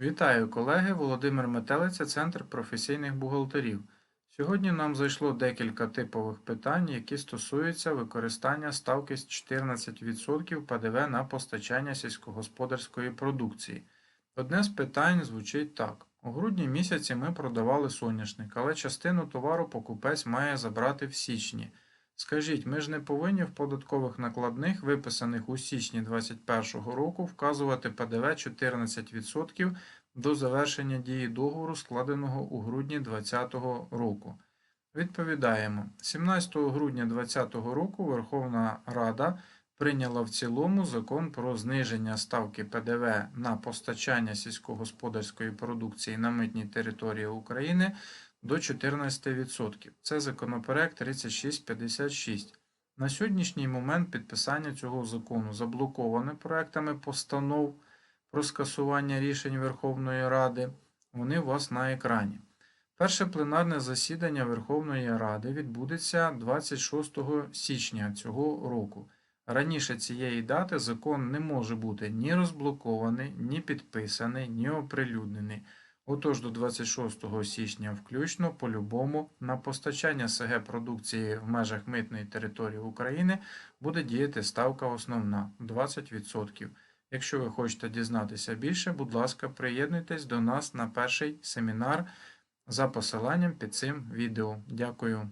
Вітаю, колеги! Володимир Метелиця, Центр професійних бухгалтерів. Сьогодні нам зайшло декілька типових питань, які стосуються використання ставки з 14% ПДВ на постачання сільськогосподарської продукції. Одне з питань звучить так: у грудні місяці ми продавали соняшник, але частину товару покупець має забрати в січні. Скажіть, ми ж не повинні в податкових накладних, виписаних у січні 2021 року, вказувати ПДВ 14% до завершення дії договору, складеного у грудні 2020 року. Відповідаємо, 17 грудня 2020 року Верховна Рада прийняла в цілому закон про зниження ставки ПДВ на постачання сільськогосподарської продукції на митній території України до 14%. Це законопроект 3656. На сьогоднішній момент підписання цього закону заблоковане проектами постанов про скасування рішень Верховної Ради. Вони у вас на екрані. Перше пленарне засідання Верховної Ради відбудеться 26 січня цього року. Раніше цієї дати закон не може бути ні розблокований, ні підписаний, ні оприлюднений. Отож до 26 січня включно по-любому на постачання СГ продукції в межах митної території України буде діяти ставка основна 20%. Якщо ви хочете дізнатися більше, будь ласка, приєднуйтесь до нас на перший семінар за посиланням під цим відео. Дякую.